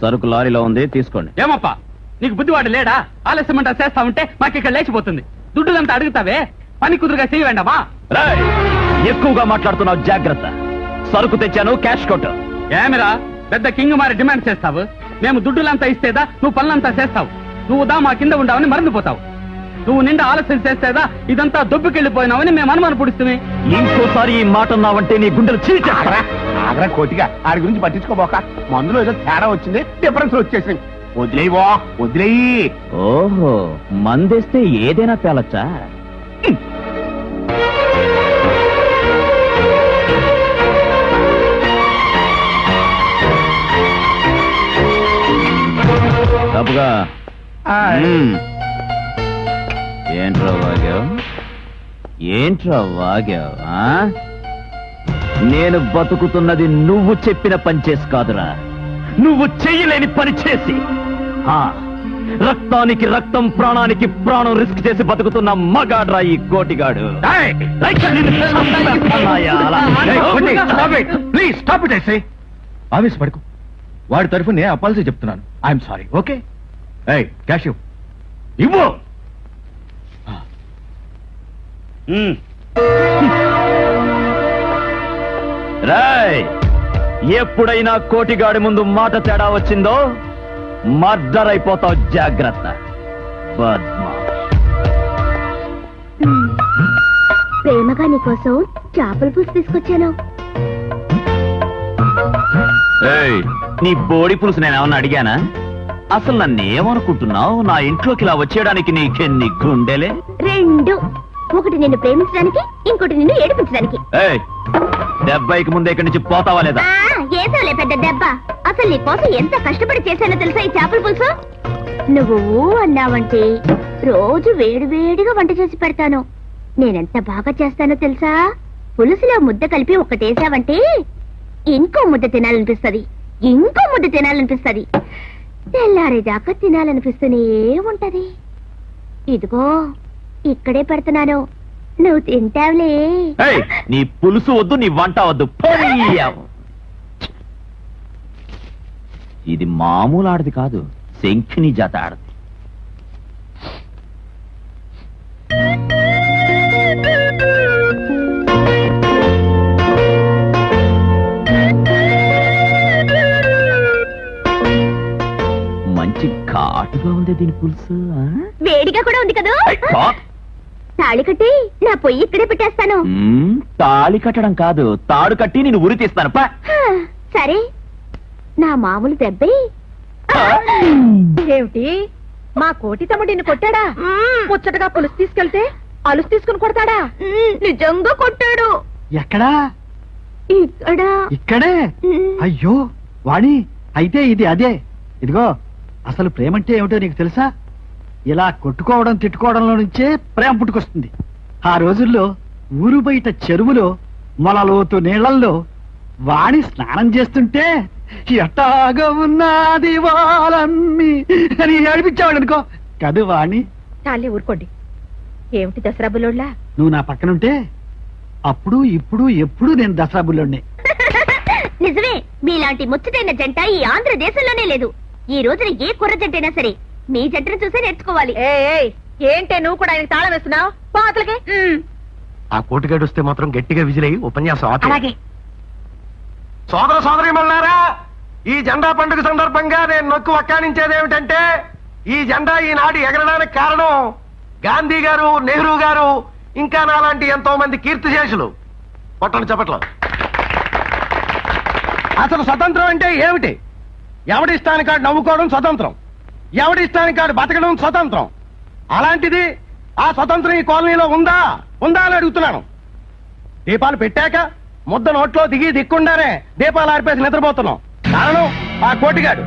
సరుకు లారీలో ఉంది తీసుకోండి. ఏమప్పా? నీకు బుద్ధివాడు లేడా? ఆలస్యం అంతా చేస్తా ఉంటే మాకు ఇక్కడ లేచిపోతుంది. దుడ్డులంతా అడుగుతావే? పని కుదురుగా చేయవేండమా ఎక్కువగా మాట్లాడుతున్నావు జాగ్రత్త. సరుకు తెచ్చాను క్యాష్ కొట్టు. ఏమిరా? పెద్ద కింగ్ మారి డిమాండ్ చేస్తావు? మేము దుడ్డులంతా ఇస్తేదా? నువ్వు పనులంతా చేస్తావు. నువ్వు దా మా కింద ఉండవని మరణిపోతావు నువ్వు నిండా ఆలస్యం చేస్తేదా ఇదంతా దొబ్బుకెళ్ళిపోయినావని మేము అనుమాన పుడిస్తే ఇంకోసారి ఈ మాట అన్నావంటే నీ గుండెలు చీల్చేస్తా ఆగ్రా కోటిగా ఆడి గురించి పట్టించుకోబోక. మందులో ఏదో తేడా వచ్చింది డిఫరెన్స్ వచ్చేసింది వదిలేయవో వదిలేయి. ఓహో మందేస్తే ఏదైనా తప్పుగా. మ్మ్. ఏంట్రా వాగావు? ఏంట్రా వాగావు ఆ? నేను బతుకుతున్నది నువ్వు చెప్పిన పని చేసి కాదురా. నువ్వు చెయ్యలేని పని చేసి. రక్తానికి రక్తం ప్రాణానికి ప్రాణం రిస్క్ చేసి బతుకుతున్న మగాడ్రా ఈ కోటిగాడు. ఐసే. ఆవేశపడకు. వాడి తరఫు నేను అప్పాల్సి చెప్తున్నాను. I'm sorry okay? ఏయ్ క్యాష్ ఇవ్వు. రాయ్ ఎప్పుడైనా కోటిగాడి ముందు మాట తేడా వచ్చిందో మర్డర్ అయిపోతావు జాగ్రత్త. బద్మా ప్రేమగా నీకోసం చేపల పులుసు తీసుకొచ్చాను. ఏయ్, నీ బోడి పులుసు నేను ఏమన్నా అడిగానా? అసలు నన్ను ఏమనుకుంటున్నావు నా ఇంట్లోకి ఇలా వచ్చేయడానికి నీకెన్ని గుండెలే? రెండు. ఒకటి నిన్ను ప్రేమించడానికి ఇంకోటి నిన్ను ఏడిపించడానికి. ఏయ్ దెబ్బకి ముందే ఇక్కడి నుంచి పోతావా లేదా? ఆ, పెద్ద దెబ్బ. అసలు నీ కోసం ఎంత కష్టపడి చేశానో తెలుసా ఈ చేపల పులుసు? నువ్వు ఊ అన్నావంటే రోజు వేడివేడిగా వంట చేసి పెడతాను. నేనెంత బాగా చేస్తానో తెలుసా? పులుసులో ముద్ద కలిపి ఒక్కటేసావంటే ఇంకో ముద్ద తినాలనిపిస్తది. ఇంకో ముద్ద తినాలనిపిస్తది. తెల్లారేదాకా తినాలనిపిస్తూనే ఉంటది. ఇదిగో ఇక్కడే పెడుతున్నాను. నువ్వు తింటావులే. ఏయ్, నీ పులుసు వద్దు నీ వంట వద్దు. పోనీయవ్. ఇది మామూలు ఆడది కాదు శంఖిని జాత ఆడది. మంచి ఘాటుగా ఉంది దీని పులుసు ఆ? వేడిగా కూడా ఉంది కదా? తాళి కట్టి నా పొయ్యి ఇక్కడే పెట్టేస్తాను. మ్మ్, తాళి కట్టడం కాదు. తాడు కట్టి నేను ఉరి తీస్తాను. పా. హా, సరే. నా మామూలు దెబ్బే. ఏమిటి? మా కోటి తమ్ముడిని కొట్టాడా? ముచ్చటగా పులుసు తీసుకెళ్తే అలుసు తీసుకుని కొడతాడా? నిజంగా కొట్టాడు. ఎక్కడా? ఇక్కడ. ఇక్కడే? అయ్యో వాణి అయితే ఇది అదే. ఇదిగో అసలు ప్రేమంటే ఏమిటో నీకు తెలుసా? ఇలా కొట్టుకోవడం తిట్టుకోవడంలో నుంచే ప్రేమ పుట్టుకొస్తుంది. ఆ రోజుల్లో ఊరు బయట చెరువులో మొలలోతు నీళ్ళల్లో వాణి స్నానం చేస్తుంటే ఎట్టాగా ఉన్నది వాళ్ళమ్మి అని ఏడిపించావాడు అనుకో కదు వాణి. తాళ్ళి ఊరుకోండి. ఏమిటి దసరా బుల్లోళ్ళా? నువ్వు నా పక్కనుంటే అప్పుడు ఇప్పుడు ఎప్పుడు నేను దసరా బుల్లోనే నిజమే మీలాంటి ముచ్చటైన జంట ఈ ఆంధ్ర దేశంలోనే లేదు. ఈ రోజున ఏ కుర్ర జంటైనా సరే మీ జంటను చూసే నేర్చుకోవాలి. ఏయ్ ఏంటే నువ్వు కూడా ఆయనకి తాళం వేస్తున్నావు? పాతలకి ఆ కోటిగాడు వస్తే మాత్రం గట్టిగా విజిలయ్యి ఉపన్యాసం అలాగే. సోదర సోదరి ఈ జెండా పండుగ సందర్భంగా నేను నొక్కు వక్కానించేది ఏమిటంటే ఈ జెండా ఈనాడు ఎగరడానికి కారణం గాంధీ గారు నెహ్రూ గారు ఇంకా నాలాంటి ఎంతో మంది కీర్తిశేషులు. కొట్టండి చెప్పట్లో. అసలు స్వతంత్రం అంటే ఏమిటి? ఎవడిష్టానికి కాడు నవ్వుకోవడం స్వతంత్రం. ఎవడి ఇష్టానికి కాడు బతకడం స్వతంత్రం? అలాంటిది ఆ స్వతంత్రం ఈ కాలనీలో ఉందా? ఉందా అని అడుగుతున్నాను. దీపాలు పెట్టాక ముద్ద నోట్లో దిగి దిక్కుండానే దీపాలు ఆరిపేసి నిద్రపోతున్నాం. కారణం ఆ కోటిగాడు.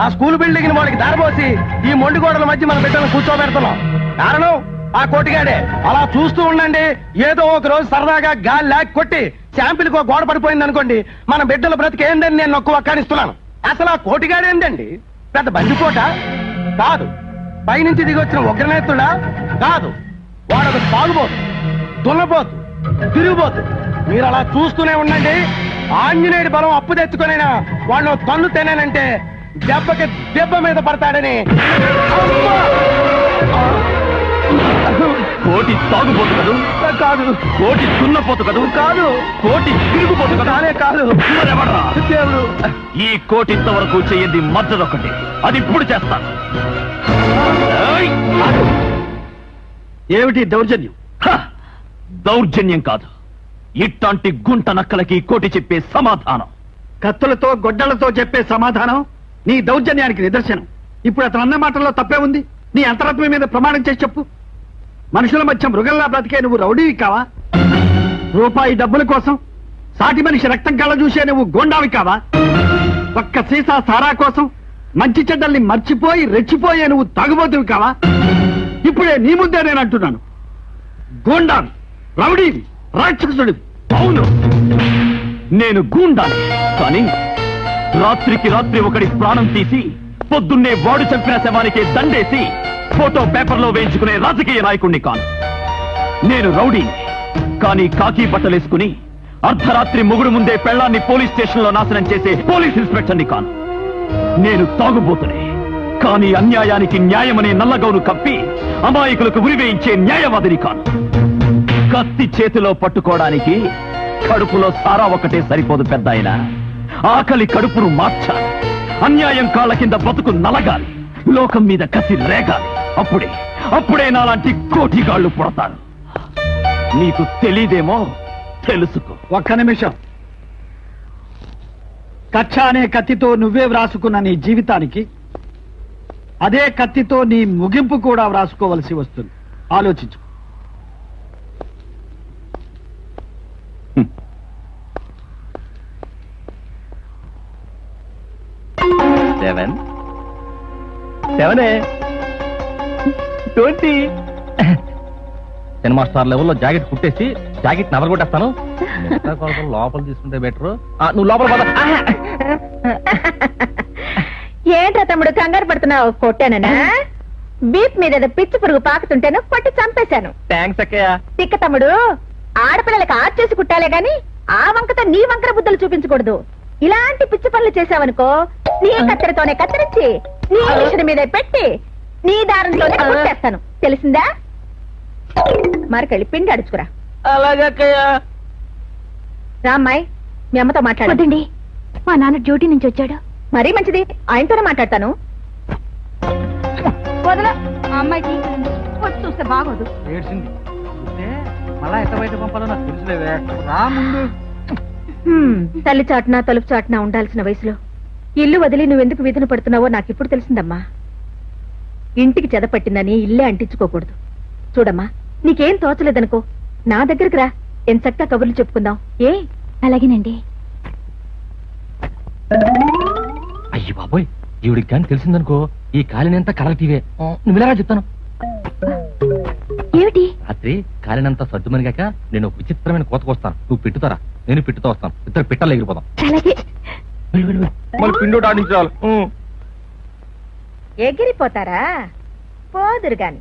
ఆ స్కూల్ బిల్డింగ్ వాడికి దారబోసి ఈ మొండి గోడల మధ్య మన బిడ్డను కూర్చోబెడుతున్నాం. కారణం ఆ కోటిగాడే. అలా చూస్తూ ఉండండి ఏదో ఒక రోజు సరదాగా గాలి లాక్ కొట్టి శాంపిల్కి గోడ పడిపోయింది అనుకోండి మన బిడ్డల బ్రతికేందని నేను నొక్కు వక్కానిస్తున్నాను. అసలు ఆ కోటిగాడేందండి? పెద్ద బందిపోట కాదు. పైనుంచి దిగొచ్చిన ఉగ్రనేతుడా కాదు. వాడొక సాగుబోతు దున్నపోతు తిరిగిపోతు మీరు అలా చూస్తూనే ఉండండి. ఆంజనేయుడి బలం అప్పు తెచ్చుకొనైనా వాళ్ళు తన్ను తినేనంటే దెబ్బకి దెబ్బ మీద పడతాడని. తాగుపోతు కదూ? కాదు. కోటి దున్నపోతు కదూ? కాదు. కోటి తిరుగుపోతు కదా? కానే కాదు? దేవుడు. ఈ కోటి ఇంతవరకు చెయ్యింది మద్దదొక్కటి అది ఇప్పుడు చేస్తాను ఏయ్! ఏమిటి దౌర్జన్యం? హ! దౌర్జన్యం కాదు. ఇట్లాంటి గుంట నక్కలకి కోటి చెప్పే సమాధానం. కత్తులతో గొడ్డలతో చెప్పే సమాధానం? నీ దౌర్జన్యానికి నిదర్శనం. ఇప్పుడు అతను అన్న మాటల్లో తప్పే ఉంది. నీ అంతరాత్మ మీద ప్రమాణం చేసి చెప్పు. మనుషుల మధ్య మృగంలా బ్రతికే నువ్వు రౌడీవి కావా రూపాయి డబ్బుల కోసం సాటి మనిషి రక్తం కళ్ళ చూసే నువ్వు గోండావి కావా ఒక్క సీసా సారా కోసం మంచి చెడ్డల్ని మర్చిపోయి రెచ్చిపోయే నువ్వు తాగుబోతువి కావా ఇప్పుడే నీ ముందే నేను అంటున్నాను. గోండావి రౌడీవి రాక్షసుడివి. అవును. నేను గూండాని కానీ రాత్రికి రాత్రి ఒకడి ప్రాణం తీసి పొద్దున్నే వాడు చంపిన శవానికి దండేసి ఫోటో పేపర్లో వేయించుకునే రాజకీయ నాయకుణ్ణి కాను. నేను రౌడీని కానీ కాకి బట్టలేసుకుని అర్ధరాత్రి ముగుడు ముందే పెళ్ళాన్ని పోలీస్ స్టేషన్లో నాశనం చేసే పోలీస్ ఇన్స్పెక్టర్ని కాను. నేను తాగుబోతునే కానీ అన్యాయానికి న్యాయమనే నల్లగౌను కప్పి అమాయకులకు ఉరివేయించే న్యాయవాదిని కాను. కత్తి చేతిలో పట్టుకోవడానికి కడుపులో సారా ఒకటే సరిపోదు పెద్ద ఆయన ఆకలి కడుపును మార్చాలి. అన్యాయం కాళ్ళ కింద బతుకు నలగాలి. లోకం మీద కసి రేగాలి. అప్పుడే అప్పుడే నాలాంటి కోటిగాళ్ళు పుడతారు. నీకు తెలీదేమో తెలుసుకో. ఒక్క నిమిషం. కచ్చ అనే కత్తితో నువ్వే వ్రాసుకున్న నీ జీవితానికి అదే కత్తితో నీ ముగింపు కూడా వ్రాసుకోవలసి వస్తుంది. ఆలోచించు. సెవెన్. సెవెనే. ట్వంటీ సినిమా స్టార్ లెవెల్లో జాకెట్ కుట్టేసి జాకెట్ నవలు కొట్టేస్తాను. లోపల తీసుకుంటే బెటర్. నువ్వు లోపల ఏంట్రా తమ్ముడు కంగారు పడుతున్నావు? కొట్టాననా? బీప్ మీద ఏదో పిచ్చి పురుగు పాకుతుంటేను కొట్టి చంపేశాను. థ్యాంక్స్ అక్కయ్య. తిక్క తమ్ముడు ఆడపిల్లలకి ఆర్ట్ చేసి కుట్టాలే గాని ఆ వంకతో నీ వంకర బుద్ధులు చూపించకూడదు. ఇలాంటి పిచ్చి పనులు చేసావనుకో నీ కత్తెరతోనే కత్తిరించి నీ మిషన్ మీద పెట్టి నీ దారంతోనే కుట్టేస్తాను తెలిసిందా? మరకెళ్ళి పిండి అడుచుకురా. అలాగే అక్కయ్య రామ్మాయి మీ అమ్మతో మాట్లాడు. వద్దండి. మా నాన్న డ్యూటీ నుంచి వచ్చాడు. మరీ మంచిది ఆయనతోనే మాట్లాడతాను. వదల. అమ్మాయికి వచ్చి చూస్తే బాగోదు. ఏడ్చింది. మళ్ళా ఎంత బయట పంపాలో నాకు తెలుసులేవే. రా ముందు. హ్మ్, తల్లి చాటున తలుపు చాటున ఉండాల్సిన వయసులో. ఇల్లు వదిలి నువ్వెందుకు వీధిన పడుతున్నావో నాకు ఇప్పుడు తెలిసిందమ్మా. ఇంటికి చెదపట్టిందని ఇల్లే అంటించుకోకూడదు. చూడమ్మా నీకేం తోచలేదనుకో. నా దగ్గరికి రా. ఎంచక్క కబుర్లు చెప్పుకుందాం. ఏ? అలాగేనండి. అయ్యి బాబోయ్ ఈవిడికి కానీ తెలిసిందనుకో ఈ కాలినంతా నువ్వు ఇలాగా చెప్తాను. ఏమిటి? రాత్రి కాలినంతా సర్దుమనిగాక నేను విచిత్రమైన కోతకు వస్తాను. నువ్వు పెట్టుతారా? నేను పెట్టుతో వస్తాను. ఇద్దరు పిట్టలు ఎగిరిపోతాం అలాగే. మళ్ళీ పిండి ఆడించాలి. ఎగిరిపోతారా? పోదురు గాని.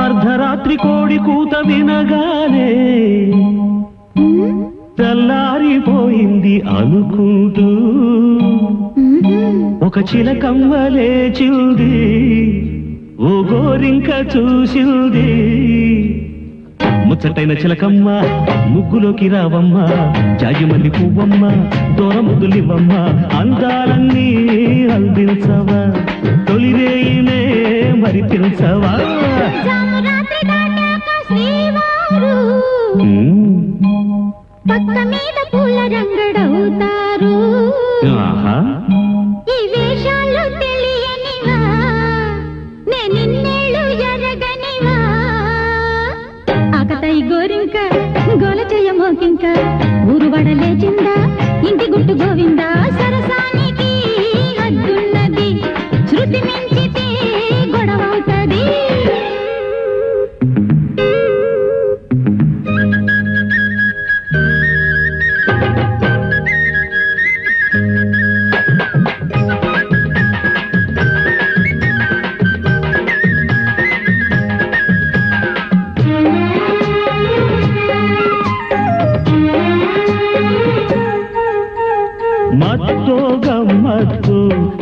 అర్ధరాత్రి కోడి కూత వినగానే తెల్లారిపోయింది అనుకుంటూ ఒక చిలకమ్మ లేచింది ఓ గోరింక చూసింది. ముచ్చటైన చిలకమ్మ ముగ్గులోకి రావమ్మ జాజిమల్లి పువ్వమ్మ దూర ముద్దులివ్వమ్మ అందాలన్నీ అందించవా? తొలిరేయినే మరి తెలుసవా పక్క మీద పూల రంగడవుతారు ఈ వేషాలు తెలియనివా? నేనిన్నేళ్ళు ఎరగనివా? ఆకతాయి గోరింక గోల చెయ్య మోకింక ఊరు వడలేచిందా ఇంటి గుట్టు గోవిందా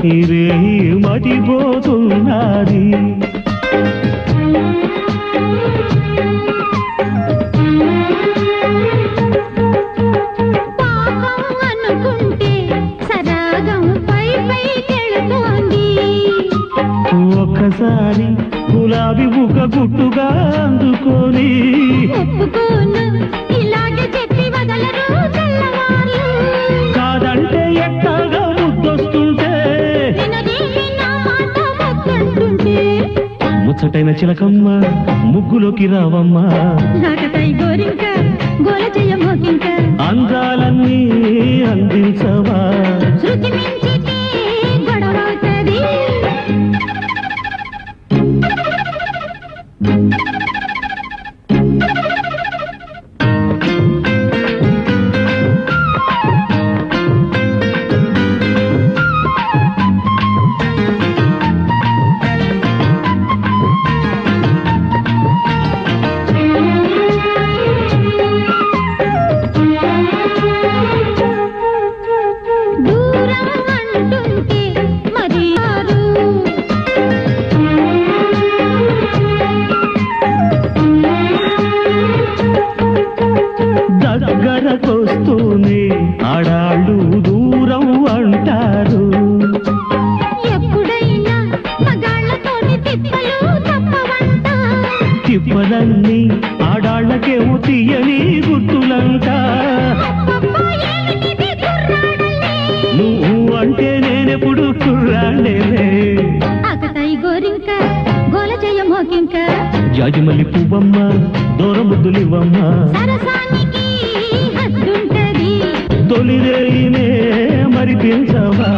Kill ముచ్చటైన చిలకమ్మ ముగ్గులోకి రావమ్మా. అందాలన్నీ అందించవా? ఉంటే నేనెప్పుడు కుర్రాండేలే జాజిమల్లి పువ్వమ్మ దూర ముద్దులివ్వమ్మ. సరసానికి మరి పెంచవా